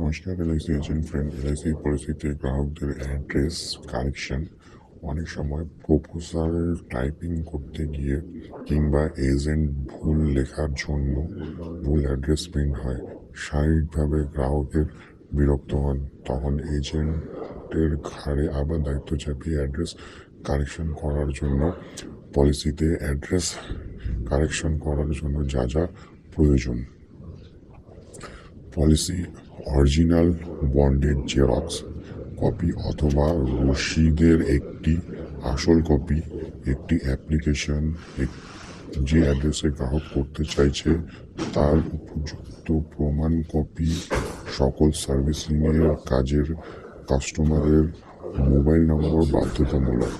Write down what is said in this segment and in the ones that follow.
নমস্কার, LIC agent friend, LIC পরিস্থিতিতে গ্রাহকদের অ্যাড্রেস কারেকশন অনেক সময় প্রপোজাল টাইপিং করতে গিয়ে কিংবা এজেন্ট ভুল লেখার জন্য ভুল অ্যাড্রেস প্রিন্ট হয়, শারীরিকভাবে গ্রাহকের বিরক্ত হন, তখন এজেন্টের ঘাড়ে আবার দায়িত্ব চাপিয়ে অ্যাড্রেস কারেকশন করার জন্য, পলিসিতে অ্যাড্রেস কারেকশন করার জন্য যা যা প্রয়োজন। পলিসি অরিজিনাল বন্ডের জেরক্স কপি অথবা রসিদের একটি আসল কপি একটি অ্যাপ্লিকেশন যে অ্যাড্রেসে গ্রাহক করতে চাইছে, তার উপযুক্ত প্রমাণ কপি সকল সার্ভিসিংয়ের কাজের কাস্টমারের মোবাইল নম্বর বাধ্যতামূলক।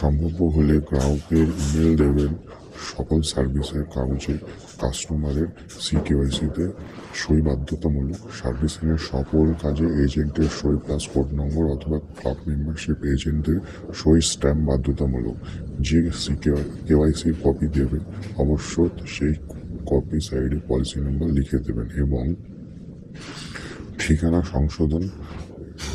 সম্ভব হলে গ্রাহকের ইমেল দেবেন সকল সার্ভিসের কাগজে কাস্টমারের সিকেওয়াইসিতে সই বাধ্যতামূলক সার্ভিসিংয়ের সকল কাজে এজেন্টের সই প্লাস কোড নম্বর অথবা ক্লাব মেম্বারশিপ এজেন্টের সই স্ট্যাম্প বাধ্যতামূলক যে কেওয়াইসির কপি দেবেন, অবশ্য সেই কপি সাইডে পলিসি নম্বর লিখে দেবেন এবং ঠিকানা সংশোধন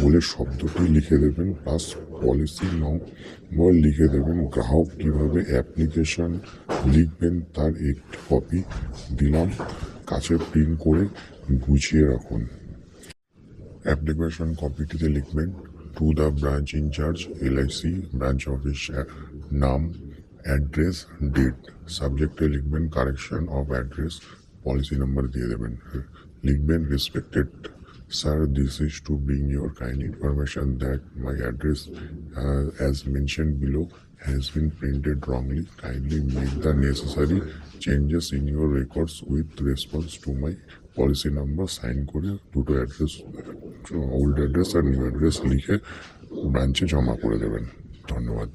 বলে শব্দটি লিখে দেবেন প্লাস পলিসি নম্বর লিখে দেবেন, গ্রাহক কীভাবে অ্যাপ্লিকেশন লিখবেন তার একটি কপি দিলাম, কাছে প্রিন্ট করে গুছিয়ে রাখুন। অ্যাপ্লিকেশন কপিটিতে লিখবেন to the branch in-charge LIC branch office নাম অ্যাড্রেস ডেট সাবজেক্টে লিখবেন correction of address policy number দিয়ে দেবেন। লিখবেন respected Sir, this is to bring your kind information that my address, uh, as mentioned below, has been printed wrongly. Kindly make the necessary changes in your records with response to my policy number. Sign করে দুটো address old address আর new address লিখে ব্রাঞ্চে জমা করে দেবেন ধন্যবাদ